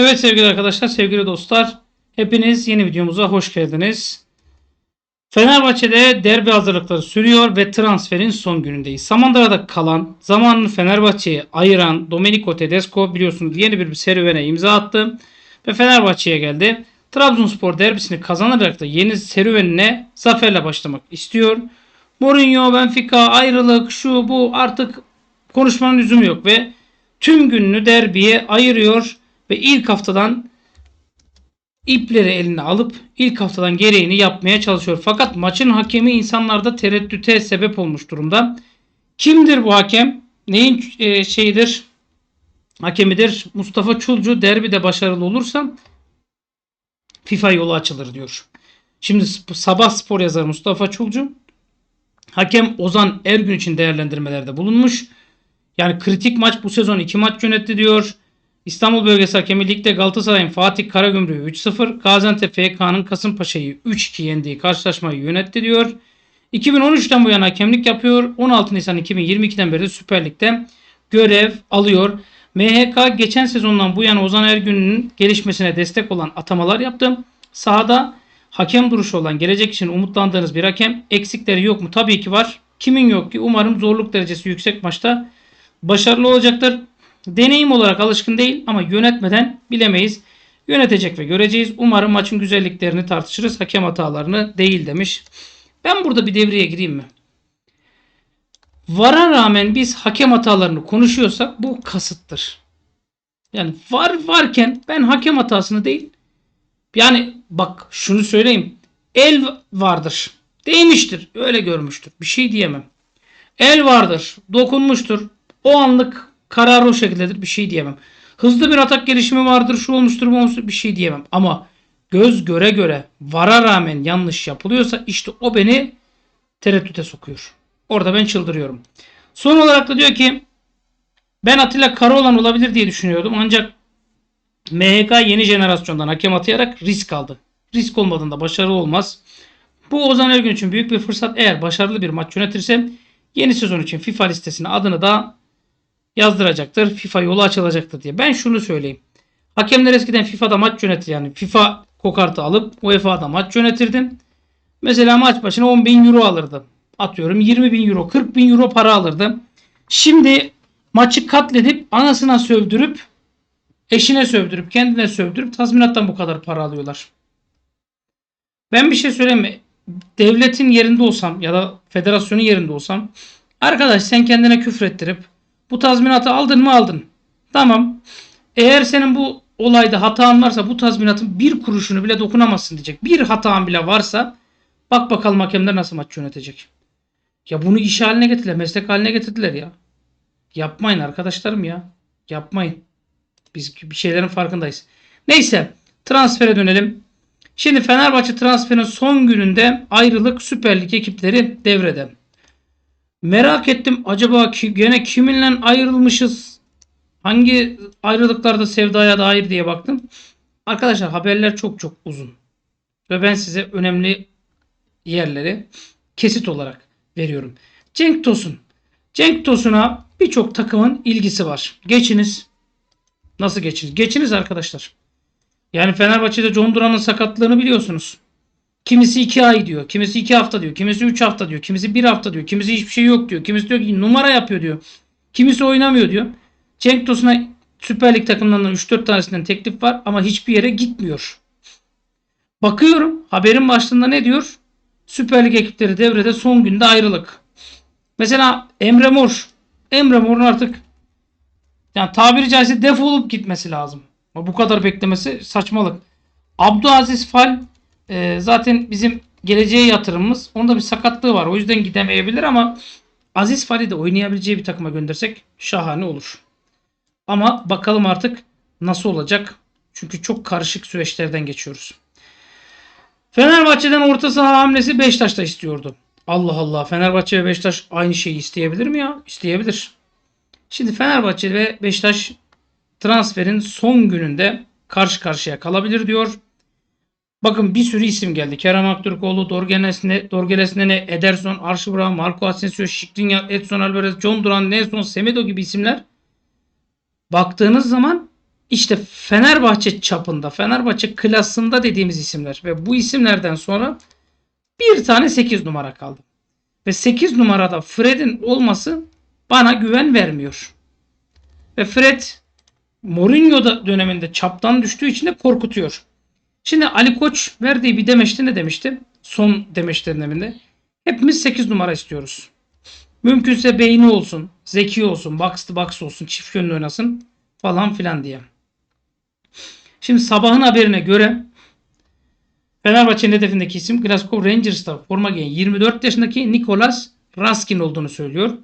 Evet sevgili arkadaşlar, sevgili dostlar. Hepiniz yeni videomuza hoş geldiniz. Fenerbahçe'de derbi hazırlıkları sürüyor ve transferin son günündeyiz. Samandıra'da kalan, zamanını Fenerbahçe'ye ayıran Domenico Tedesco biliyorsunuz yeni bir serüvene imza attı ve Fenerbahçe'ye geldi. Trabzonspor derbisini kazanarak da yeni serüvenine zaferle başlamak istiyor. Mourinho, Benfica, ayrılık, şu bu artık konuşmanın lüzumu yok ve tüm gününü derbiye ayırıyor ve ilk haftadan ipleri eline alıp ilk haftadan gereğini yapmaya çalışıyor. Fakat maçın hakemi insanlarda tereddüte sebep olmuş durumda. Kimdir bu hakem? Neyin e, şeyidir? Hakemidir. Mustafa Çulcu derbide başarılı olursa FIFA yolu açılır diyor. Şimdi sabah spor yazarı Mustafa Çulcu hakem Ozan Ergün için değerlendirmelerde bulunmuş. Yani kritik maç bu sezon 2 maç yönetti diyor. İstanbul Bölgesi Hakemi Lig'de Galatasaray'ın Fatih Karagümrük'ü 3-0, Gaziantep FK'nın Kasımpaşa'yı 3-2 yendiği karşılaşmayı yönetti diyor. 2013'ten bu yana hakemlik yapıyor. 16 Nisan 2022'den beri de Süper Lig'de görev alıyor. MHK geçen sezondan bu yana Ozan Ergün'ün gelişmesine destek olan atamalar yaptı. Sahada hakem duruşu olan gelecek için umutlandığınız bir hakem eksikleri yok mu? Tabii ki var. Kimin yok ki? Umarım zorluk derecesi yüksek maçta başarılı olacaktır. Deneyim olarak alışkın değil ama yönetmeden bilemeyiz. Yönetecek ve göreceğiz. Umarım maçın güzelliklerini tartışırız. Hakem hatalarını değil demiş. Ben burada bir devreye gireyim mi? Vara rağmen biz hakem hatalarını konuşuyorsak bu kasıttır. Yani var varken ben hakem hatasını değil yani bak şunu söyleyeyim. El vardır. Değmiştir. Öyle görmüştür. Bir şey diyemem. El vardır. Dokunmuştur. O anlık karar o şekildedir. Bir şey diyemem. Hızlı bir atak gelişimi vardır. Şu olmuştur bu olmuştur. Bir şey diyemem. Ama göz göre göre vara rağmen yanlış yapılıyorsa işte o beni tereddüte sokuyor. Orada ben çıldırıyorum. Son olarak da diyor ki ben Atilla Karaoğlan olabilir diye düşünüyordum. Ancak MHK yeni jenerasyondan hakem atayarak risk aldı. Risk olmadığında başarılı olmaz. Bu Ozan Ergün için büyük bir fırsat. Eğer başarılı bir maç yönetirse yeni sezon için FIFA listesine adını da yazdıracaktır. FIFA yolu açılacaktır diye. Ben şunu söyleyeyim. Hakemler eskiden FIFA'da maç yönetir yani FIFA kokartı alıp UEFA'da maç yönetirdim. Mesela maç başına 10 bin euro alırdı. Atıyorum 20 bin euro 40 bin euro para alırdı. Şimdi maçı katledip anasına sövdürüp eşine sövdürüp kendine sövdürüp tazminattan bu kadar para alıyorlar. Ben bir şey söyleyeyim mi? Devletin yerinde olsam ya da federasyonun yerinde olsam arkadaş sen kendine küfrettirip bu tazminatı aldın mı aldın. Tamam. Eğer senin bu olayda hatan varsa bu tazminatın bir kuruşunu bile dokunamazsın diyecek. Bir hatan bile varsa bak bakalım hakemler nasıl maç yönetecek. Ya bunu iş haline getirdiler. Meslek haline getirdiler ya. Yapmayın arkadaşlarım ya. Yapmayın. Biz bir şeylerin farkındayız. Neyse transfere dönelim. Şimdi Fenerbahçe transferin son gününde ayrılık Süper Lig ekipleri devrede. Merak ettim acaba ki, gene kiminle ayrılmışız? Hangi ayrılıklarda sevdaya dair diye baktım. Arkadaşlar haberler çok çok uzun. Ve ben size önemli yerleri kesit olarak veriyorum. Cenk Tosun. Cenk Tosun'a birçok takımın ilgisi var. Geçiniz. Nasıl geçiniz? Geçiniz arkadaşlar. Yani Fenerbahçe'de John Duran'ın sakatlığını biliyorsunuz. Kimisi 2 ay diyor. Kimisi 2 hafta diyor. Kimisi 3 hafta diyor. Kimisi 1 hafta diyor. Kimisi hiçbir şey yok diyor. Kimisi diyor ki numara yapıyor diyor. Kimisi oynamıyor diyor. Cenk Tosun'a Süper Lig takımlarından 3-4 tanesinden teklif var ama hiçbir yere gitmiyor. Bakıyorum haberin başlığında ne diyor? Süper Lig ekipleri devrede son günde ayrılık. Mesela Emre Mor. Emre Mor'un artık yani tabiri caizse defolup gitmesi lazım. Bu kadar beklemesi saçmalık. Abdülaziz Fal e, zaten bizim geleceğe yatırımımız. Onda bir sakatlığı var. O yüzden gidemeyebilir ama Aziz Fal'i de oynayabileceği bir takıma göndersek şahane olur. Ama bakalım artık nasıl olacak. Çünkü çok karışık süreçlerden geçiyoruz. Fenerbahçe'den orta saha hamlesi Beşiktaş da istiyordu. Allah Allah Fenerbahçe ve Beşiktaş aynı şeyi isteyebilir mi ya? İsteyebilir. Şimdi Fenerbahçe ve Beşiktaş transferin son gününde karşı karşıya kalabilir diyor. Bakın bir sürü isim geldi. Kerem Aktürkoğlu, Dorgenesne, Dorgelesnene, Ederson, Arşibra, Marco Asensio, Şikrinyar, Edson Alvarez, John Duran, Nelson, Semedo gibi isimler baktığınız zaman işte Fenerbahçe çapında, Fenerbahçe klasında dediğimiz isimler ve bu isimlerden sonra bir tane 8 numara kaldı. Ve 8 numarada Fred'in olması bana güven vermiyor. Ve Fred Mourinho döneminde çaptan düştüğü için de korkutuyor. Şimdi Ali Koç verdiği bir demeçte ne demişti? Son demeçlerinde. Hepimiz 8 numara istiyoruz. Mümkünse beyni olsun, zeki olsun, box to box olsun, çift yönlü oynasın falan filan diye. Şimdi sabahın haberine göre Fenerbahçe'nin hedefindeki isim Glasgow Rangers'ta forma giyen 24 yaşındaki Nicolas Raskin olduğunu söylüyor.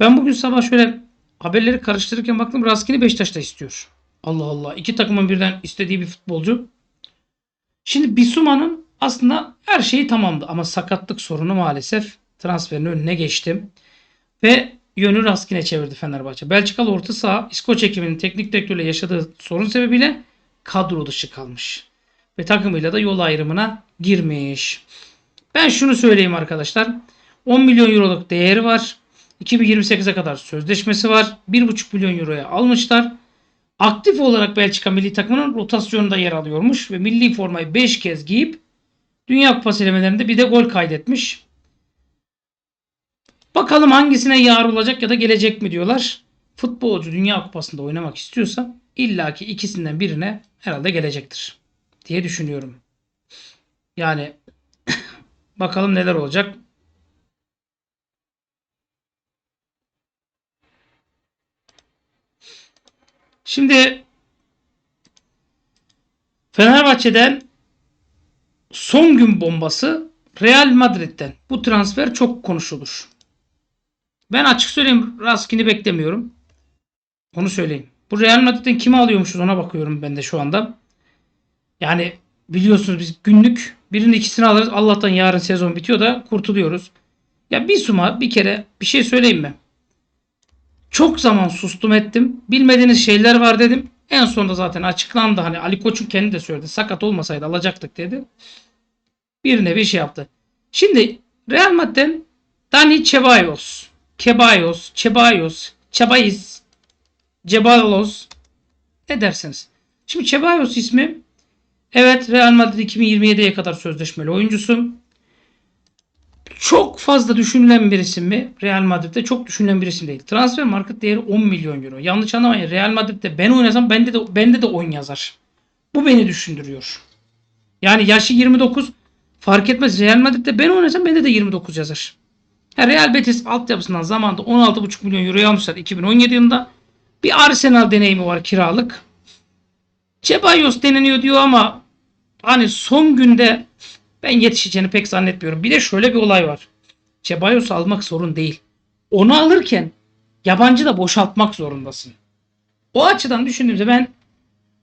Ben bugün sabah şöyle haberleri karıştırırken baktım Raskin'i Beşiktaş'ta istiyor. Allah Allah. iki takımın birden istediği bir futbolcu. Şimdi Bisuma'nın aslında her şeyi tamamdı ama sakatlık sorunu maalesef transferin önüne geçti. Ve yönü Raskin'e çevirdi Fenerbahçe. Belçikalı orta saha İskoç ekibinin teknik direktörle yaşadığı sorun sebebiyle kadro dışı kalmış. Ve takımıyla da yol ayrımına girmiş. Ben şunu söyleyeyim arkadaşlar. 10 milyon euroluk değeri var. 2028'e kadar sözleşmesi var. 1,5 milyon euroya almışlar. Aktif olarak Belçika milli takımının rotasyonunda yer alıyormuş ve milli formayı 5 kez giyip Dünya Kupası elemelerinde bir de gol kaydetmiş. Bakalım hangisine yar olacak ya da gelecek mi diyorlar. Futbolcu Dünya Kupası'nda oynamak istiyorsa illaki ikisinden birine herhalde gelecektir diye düşünüyorum. Yani bakalım neler olacak. Şimdi Fenerbahçe'den son gün bombası Real Madrid'den. Bu transfer çok konuşulur. Ben açık söyleyeyim Raskin'i beklemiyorum. Onu söyleyeyim. Bu Real Madrid'den kimi alıyormuşuz ona bakıyorum ben de şu anda. Yani biliyorsunuz biz günlük birinin ikisini alırız. Allah'tan yarın sezon bitiyor da kurtuluyoruz. Ya bir suma bir kere bir şey söyleyeyim mi? Çok zaman sustum ettim. Bilmediğiniz şeyler var dedim. En sonunda zaten açıklandı. Hani Ali Koç'un kendi de söyledi. Sakat olmasaydı alacaktık dedi. Bir nevi şey yaptı. Şimdi Real Madrid'den Dani Ceballos, Kebayos, Ceballos, Çabayis, Ceballos ne dersiniz? Şimdi Ceballos ismi evet Real Madrid 2027'ye kadar sözleşmeli oyuncusu. Çok fazla düşünülen bir isim mi? Real Madrid'de çok düşünülen bir isim değil. Transfer market değeri 10 milyon euro. Yanlış anlamayın. Real Madrid'de ben oynasam bende de bende de oyun yazar. Bu beni düşündürüyor. Yani yaşı 29 fark etmez. Real Madrid'de ben oynasam bende de 29 yazar. Real Betis altyapısından zamanında 16,5 milyon euro almışlar 2017 yılında. Bir Arsenal deneyimi var kiralık. Ceballos deneniyor diyor ama hani son günde ben yetişeceğini pek zannetmiyorum. Bir de şöyle bir olay var. Ceballos almak sorun değil. Onu alırken yabancı da boşaltmak zorundasın. O açıdan düşündüğümde ben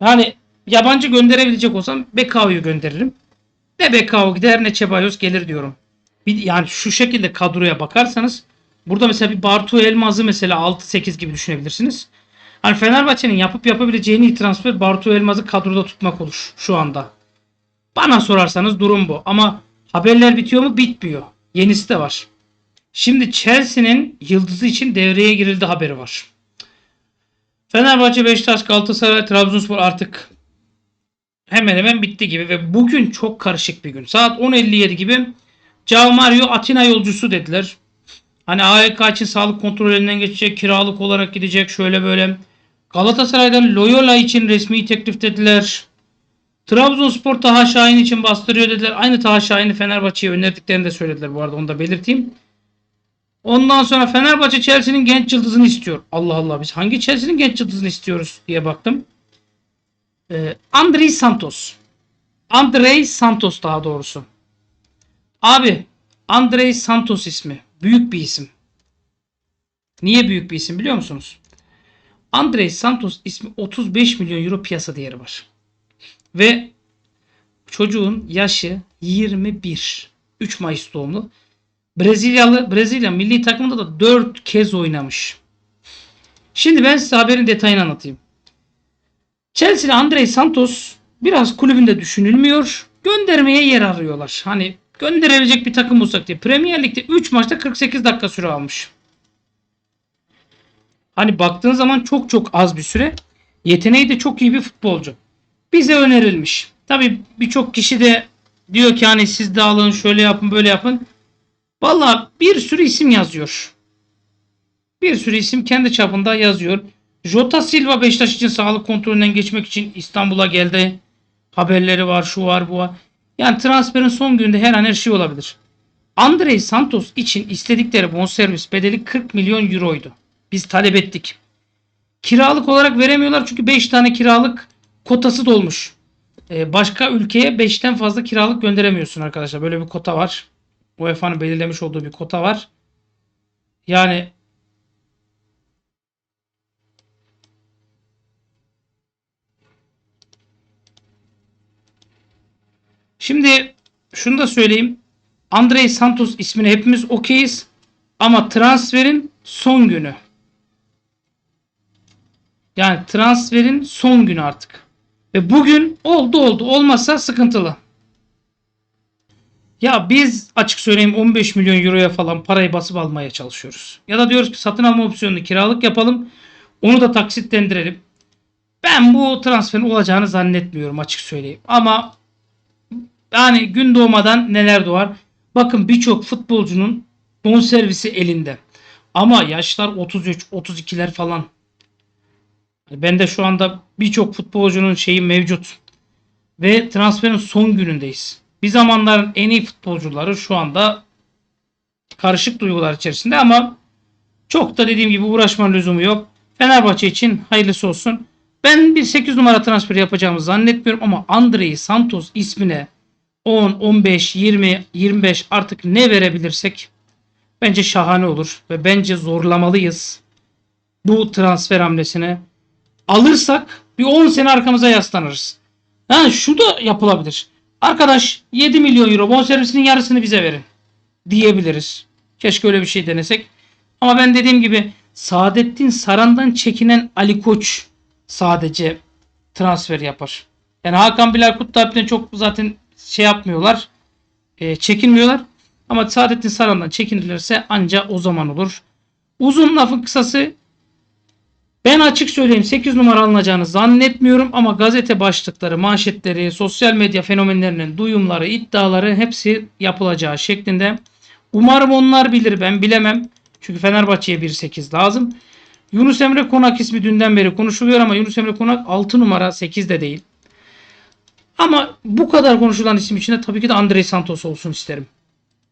yani yabancı gönderebilecek olsam Bekao'yu gönderirim. Ne Bekao gider ne Ceballos gelir diyorum. Bir, yani şu şekilde kadroya bakarsanız burada mesela bir Bartu Elmaz'ı mesela 6-8 gibi düşünebilirsiniz. Hani Fenerbahçe'nin yapıp yapabileceği en iyi transfer Bartu Elmaz'ı kadroda tutmak olur şu anda. Bana sorarsanız durum bu. Ama haberler bitiyor mu? Bitmiyor. Yenisi de var. Şimdi Chelsea'nin yıldızı için devreye girildi haberi var. Fenerbahçe, Beşiktaş, Galatasaray, Trabzonspor artık hemen hemen bitti gibi ve bugün çok karışık bir gün. Saat 10.57 gibi Cao Mario Atina yolcusu dediler. Hani AYK için sağlık kontrolünden geçecek, kiralık olarak gidecek şöyle böyle. Galatasaray'dan Loyola için resmi teklif dediler. Trabzonspor Taha Şahin için bastırıyor dediler. Aynı Taha Şahin'i Fenerbahçe'ye önerdiklerini de söylediler bu arada onu da belirteyim. Ondan sonra Fenerbahçe Chelsea'nin genç yıldızını istiyor. Allah Allah biz hangi Chelsea'nin genç yıldızını istiyoruz diye baktım. Ee, Andrei Santos. Andrei Santos daha doğrusu. Abi Andrei Santos ismi. Büyük bir isim. Niye büyük bir isim biliyor musunuz? Andrei Santos ismi 35 milyon euro piyasa değeri var. Ve çocuğun yaşı 21. 3 Mayıs doğumlu. Brezilyalı Brezilya milli takımında da 4 kez oynamış. Şimdi ben size haberin detayını anlatayım. Chelsea'li Andrei Santos biraz kulübünde düşünülmüyor. Göndermeye yer arıyorlar. Hani gönderebilecek bir takım bulsak diye. Premier Lig'de 3 maçta 48 dakika süre almış. Hani baktığın zaman çok çok az bir süre. Yeteneği de çok iyi bir futbolcu. Bize önerilmiş. Tabi birçok kişi de diyor ki hani siz de alın şöyle yapın böyle yapın. Valla bir sürü isim yazıyor. Bir sürü isim kendi çapında yazıyor. Jota Silva Beşiktaş için sağlık kontrolünden geçmek için İstanbul'a geldi. Haberleri var, şu var, bu var. Yani transferin son gününde her an her şey olabilir. Andrei Santos için istedikleri bonservis bedeli 40 milyon euroydu. Biz talep ettik. Kiralık olarak veremiyorlar çünkü 5 tane kiralık kotası dolmuş. Ee, başka ülkeye 5'ten fazla kiralık gönderemiyorsun arkadaşlar. Böyle bir kota var. UEFA'nın belirlemiş olduğu bir kota var. Yani Şimdi şunu da söyleyeyim. Andrei Santos ismine hepimiz okeyiz. Ama transferin son günü. Yani transferin son günü artık. Ve bugün oldu oldu. Olmazsa sıkıntılı. Ya biz açık söyleyeyim 15 milyon euroya falan parayı basıp almaya çalışıyoruz. Ya da diyoruz ki satın alma opsiyonunu kiralık yapalım. Onu da taksitlendirelim. Ben bu transferin olacağını zannetmiyorum açık söyleyeyim. Ama yani gün doğmadan neler doğar. Bakın birçok futbolcunun bonservisi elinde. Ama yaşlar 33, 32'ler falan. Ben de şu anda birçok futbolcunun şeyi mevcut. Ve transferin son günündeyiz. Bir zamanların en iyi futbolcuları şu anda karışık duygular içerisinde ama çok da dediğim gibi uğraşmanın lüzumu yok. Fenerbahçe için hayırlısı olsun. Ben bir 8 numara transfer yapacağımı zannetmiyorum ama Andrei Santos ismine 10, 15, 20, 25 artık ne verebilirsek bence şahane olur ve bence zorlamalıyız bu transfer hamlesine. Alırsak bir 10 sene arkamıza yaslanırız. Ha, şu da yapılabilir. Arkadaş 7 milyon euro bonservisinin yarısını bize verin diyebiliriz. Keşke öyle bir şey denesek. Ama ben dediğim gibi Saadettin Saran'dan çekinen Ali Koç sadece transfer yapar. Yani Hakan Bilal Kutlualp'ten çok zaten şey yapmıyorlar. E, çekinmiyorlar. Ama Saadettin Saran'dan çekinirlerse anca o zaman olur. Uzun lafın kısası ben açık söyleyeyim 8 numara alınacağını zannetmiyorum ama gazete başlıkları, manşetleri, sosyal medya fenomenlerinin duyumları, iddiaları hepsi yapılacağı şeklinde. Umarım onlar bilir ben bilemem. Çünkü Fenerbahçe'ye 1-8 lazım. Yunus Emre Konak ismi dünden beri konuşuluyor ama Yunus Emre Konak 6 numara 8 de değil. Ama bu kadar konuşulan isim içinde tabii ki de Andrei Santos olsun isterim.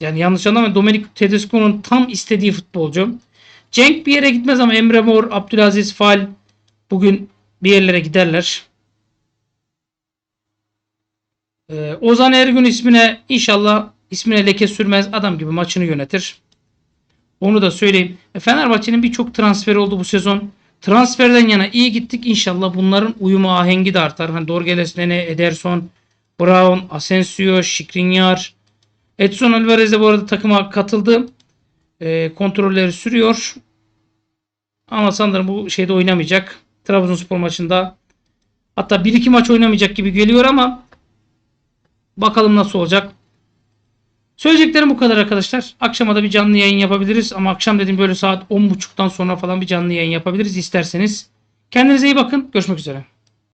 Yani yanlış anlamayın Domenic Tedesco'nun tam istediği futbolcu. Cenk bir yere gitmez ama Emre Mor, Abdülaziz Fal bugün bir yerlere giderler. Ee, Ozan Ergün ismine inşallah ismine leke sürmez adam gibi maçını yönetir. Onu da söyleyeyim. E, Fenerbahçe'nin birçok transferi oldu bu sezon. Transferden yana iyi gittik. İnşallah bunların uyumu ahengi de artar. Hani Dorgeles, Nene, Ederson, Brown, Asensio, Şikrinyar. Edson Alvarez de bu arada takıma katıldı. E, kontrolleri sürüyor. Ama sanırım bu şeyde oynamayacak. Trabzonspor maçında. Hatta 1-2 maç oynamayacak gibi geliyor ama bakalım nasıl olacak. Söyleyeceklerim bu kadar arkadaşlar. Akşama da bir canlı yayın yapabiliriz. Ama akşam dediğim böyle saat 10.30'dan sonra falan bir canlı yayın yapabiliriz isterseniz. Kendinize iyi bakın. Görüşmek üzere.